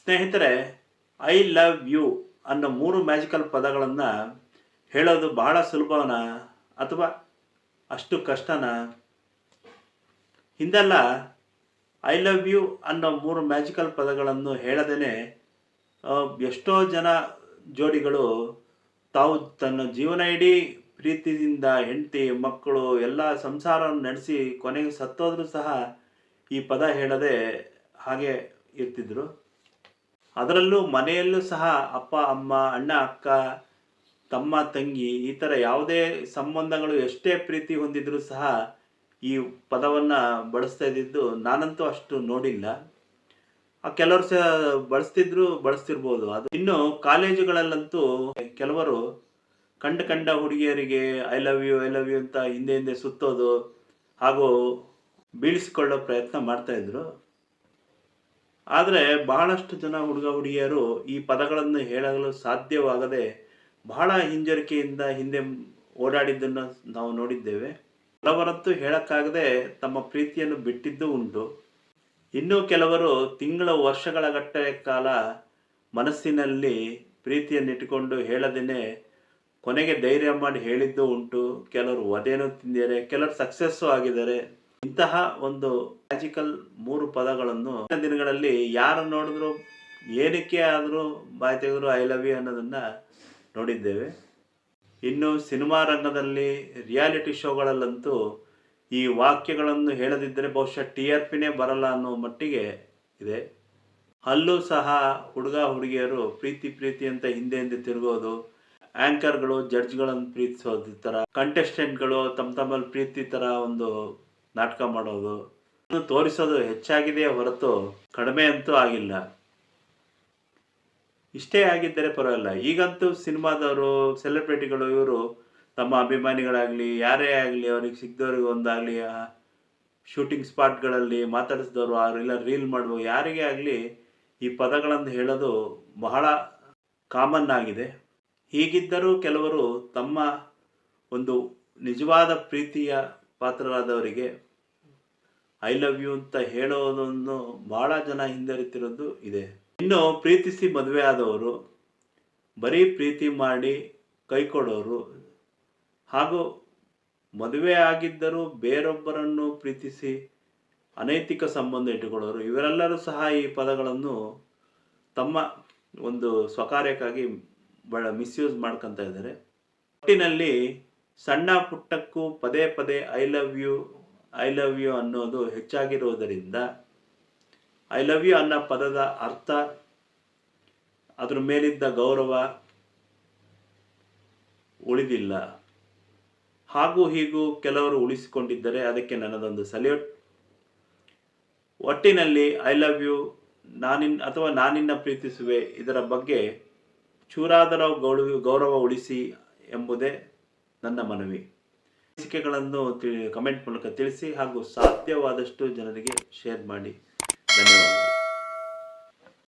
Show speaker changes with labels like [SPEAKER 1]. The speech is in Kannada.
[SPEAKER 1] ಸ್ನೇಹಿತರೆ ಐ ಲವ್ ಯು ಅನ್ನೋ ಮೂರು ಮ್ಯಾಜಿಕಲ್ ಪದಗಳನ್ನು ಹೇಳೋದು ಬಹಳ ಸುಲಭನ ಅಥವಾ ಅಷ್ಟು ಕಷ್ಟನ? ಹಿಂದೆಲ್ಲ ಐ ಲವ್ ಯು ಅನ್ನೋ ಮೂರು ಮ್ಯಾಜಿಕಲ್ ಪದಗಳನ್ನು ಹೇಳದೇನೆ ಎಷ್ಟೋ ಜನ ಜೋಡಿಗಳು ತಾವು ತನ್ನ ಜೀವನ ಇಡೀ ಪ್ರೀತಿಯಿಂದ ಹೆಂಡತಿ, ಮಕ್ಕಳು, ಎಲ್ಲ ಸಂಸಾರವನ್ನು ನಡೆಸಿ ಕೊನೆಗೆ ಸತ್ತೋದ್ರೂ ಸಹ ಈ ಪದ ಹೇಳದೆ ಹಾಗೆ ಇರ್ತಿದ್ರು. ಅದರಲ್ಲೂ ಮನೆಯಲ್ಲೂ ಸಹ ಅಪ್ಪ, ಅಮ್ಮ, ಅಣ್ಣ, ಅಕ್ಕ, ತಮ್ಮ, ತಂಗಿ ಈ ಥರ ಯಾವುದೇ ಸಂಬಂಧಗಳು ಎಷ್ಟೇ ಪ್ರೀತಿ ಹೊಂದಿದ್ರೂ ಸಹ ಈ ಪದವನ್ನು ಬಳಸ್ತಾ ಇದ್ದಿದ್ದು ನಾನಂತೂ ಅಷ್ಟು ನೋಡಿಲ್ಲ. ಆ, ಕೆಲವರು ಸಹ ಬಳಸ್ತಿದ್ರು, ಬಳಸ್ತಿರ್ಬೋದು. ಅದು ಇನ್ನು ಕಾಲೇಜುಗಳಲ್ಲಂತೂ ಕೆಲವರು ಕಂಡ ಕಂಡ ಹುಡುಗಿಯರಿಗೆ I love you, I love you ಅಂತ ಹಿಂದೆ ಹಿಂದೆ ಸುತ್ತೋದು ಹಾಗೂ ಬೀಳಿಸಿಕೊಳ್ಳೋ ಪ್ರಯತ್ನ ಮಾಡ್ತಾ ಇದ್ರು. ಆದರೆ ಬಹಳಷ್ಟು ಜನ ಹುಡುಗ ಹುಡುಗಿಯರು ಈ ಪದಗಳನ್ನು ಹೇಳಲು ಸಾಧ್ಯವಾಗದೆ ಬಹಳ ಹಿಂಜರಿಕೆಯಿಂದ ಹಿಂದೆ ಓಡಾಡಿದ್ದನ್ನು ನಾವು ನೋಡಿದ್ದೇವೆ. ಕೆಲವರಂತೂ ಹೇಳಕ್ಕಾಗದೆ ತಮ್ಮ ಪ್ರೀತಿಯನ್ನು ಬಿಟ್ಟಿದ್ದು ಉಂಟು. ಇನ್ನೂ ಕೆಲವರು ತಿಂಗಳ ವರ್ಷಗಳ ಗಟ್ಟಲೆ ಕಾಲ ಮನಸ್ಸಿನಲ್ಲಿ ಪ್ರೀತಿಯನ್ನಿಟ್ಟುಕೊಂಡು ಹೇಳದೇನೆ ಕೊನೆಗೆ ಧೈರ್ಯ ಮಾಡಿ ಹೇಳಿದ್ದು ಉಂಟು. ಕೆಲವರು ವಧೆನೂ ತಿಂದಿದ್ದಾರೆ ಕೆಲವರು ಸಕ್ಸಸ್ಸು ಆಗಿದ್ದಾರೆ. ಇಂತಹ ಒಂದು ಮ್ಯಾಜಿಕಲ್ ಮೂರು ಪದಗಳನ್ನು ದಿನಗಳಲ್ಲಿ ಯಾರು ನೋಡಿದ್ರು ಏನಕ್ಕೆ ಆದರೂ ಬಾಯಿ ತೆಗೆದ್ರು ಐ ಲವ್ ಯು ಅನ್ನೋದನ್ನ ನೋಡಿದ್ದೇವೆ. ಇನ್ನು ಸಿನಿಮಾ ರಂಗದಲ್ಲಿ ರಿಯಾಲಿಟಿ ಶೋಗಳಲ್ಲಂತೂ ಈ ವಾಕ್ಯಗಳನ್ನು ಹೇಳದಿದ್ದರೆ ಬಹುಶಃ ಟಿ ಆರ್ ಪಿನೇ ಬರಲ್ಲ ಅನ್ನೋ ಮಟ್ಟಿಗೆ ಇದೆ. ಅಲ್ಲೂ ಸಹ ಹುಡುಗ ಹುಡುಗಿಯರು ಪ್ರೀತಿ ಪ್ರೀತಿ ಅಂತ ಹಿಂದೆ ಹಿಂದೆ ತಿರುಗೋದು ಆಂಕರ್ಗಳು ಜಡ್ಜ್ಗಳನ್ನು ಪ್ರೀತಿಸೋದು ಈ ಥರ ಕಂಟೆಸ್ಟೆಂಟ್ಗಳು ತಮ್ಮ ತಮ್ಮಲ್ಲಿ ಪ್ರೀತಿ ಥರ ಒಂದು ನಾಟಕ ಮಾಡೋದು. ತೋರಿಸೋದು ಹೆಚ್ಚಾಗಿದೆಯೇ ಹೊರತು ಕಡಿಮೆ ಅಂತೂ ಆಗಿಲ್ಲ. ಇಷ್ಟೇ ಆಗಿದ್ದರೆ ಪರವಾಗಿಲ್ಲ. ಈಗಂತೂ ಸಿನಿಮಾದವರು, ಸೆಲೆಬ್ರಿಟಿಗಳು, ಇವರು ತಮ್ಮ ಅಭಿಮಾನಿಗಳಾಗಲಿ, ಯಾರೇ ಆಗಲಿ, ಅವ್ರಿಗೆ ಸಿಗ್ದವ್ರಿಗೆ ಒಂದಾಗಲಿ ಶೂಟಿಂಗ್ ಸ್ಪಾಟ್ಗಳಲ್ಲಿ ಮಾತಾಡಿಸಿದವರು ಅವರೆಲ್ಲ ರೀಲ್ ಮಾಡುವ ಯಾರಿಗೇ ಆಗಲಿ ಈ ಪದಗಳನ್ನು ಹೇಳೋದು ಬಹಳ ಕಾಮನ್ ಆಗಿದೆ. ಹೀಗಿದ್ದರೂ ಕೆಲವರು ತಮ್ಮ ಒಂದು ನಿಜವಾದ ಪ್ರೀತಿಯ ಪಾತ್ರರಾದವರಿಗೆ ಐ ಲವ್ ಯು ಅಂತ ಹೇಳೋದನ್ನು ಬಹಳ ಜನ ಹಿಂದರಿತಿರೋದು ಇದೆ. ಇನ್ನು ಪ್ರೀತಿಸಿ ಮದುವೆ ಆದವರು, ಬರೀ ಪ್ರೀತಿ ಮಾಡಿ ಕೈ ಕೊಡೋರು, ಹಾಗೂ ಮದುವೆ ಆಗಿದ್ದರೂ ಬೇರೊಬ್ಬರನ್ನು ಪ್ರೀತಿಸಿ ಅನೈತಿಕ ಸಂಬಂಧ ಇಟ್ಟುಕೊಳ್ಳೋರು, ಇವರೆಲ್ಲರೂ ಸಹ ಈ ಪದಗಳನ್ನು ತಮ್ಮ ಒಂದು ಸ್ವಕಾರ್ಯಕ್ಕಾಗಿ ಬಹಳ ಮಿಸ್ಯೂಸ್ ಮಾಡ್ಕೊತಾ ಇದ್ದಾರೆ. ಒಟ್ಟಿನಲ್ಲಿ ಸಣ್ಣ ಪುಟ್ಟಕ್ಕೂ ಪದೇ ಪದೇ I love you I love you ಅನ್ನೋದು ಹೆಚ್ಚಾಗಿರುವುದರಿಂದ ಐ ಲವ್ ಯು ಅನ್ನೋ ಪದದ ಅರ್ಥ ಅದ್ರ ಮೇಲಿದ್ದ ಗೌರವ ಉಳಿದಿಲ್ಲ. ಹಾಗೂ ಹೀಗೂ ಕೆಲವರು ಉಳಿಸಿಕೊಂಡಿದ್ದರೆ ಅದಕ್ಕೆ ನನ್ನದೊಂದು ಸಲ್ಯೂಟ್ ಒಟ್ಟಿನಲ್ಲಿ ಐ ಲವ್ ಯು ನಾನಿನ್ ಅಥವಾ ನಾನಿನ್ನ ಪ್ರೀತಿಸುವೆ ಇದರ ಬಗ್ಗೆ ಚೂರಾದರ ಗೌರವ ಗೌರವ ಉಳಿಸಿ ಎಂಬುದೇ ನನ್ನ ಮನವಿ. ಅನಿಸಿಕೆಗಳನ್ನು ಕಮೆಂಟ್ ಮೂಲಕ ತಿಳಿಸಿ ಹಾಗೂ ಸಾಧ್ಯವಾದಷ್ಟು ಜನರಿಗೆ ಶೇರ್ ಮಾಡಿ. ಧನ್ಯವಾದ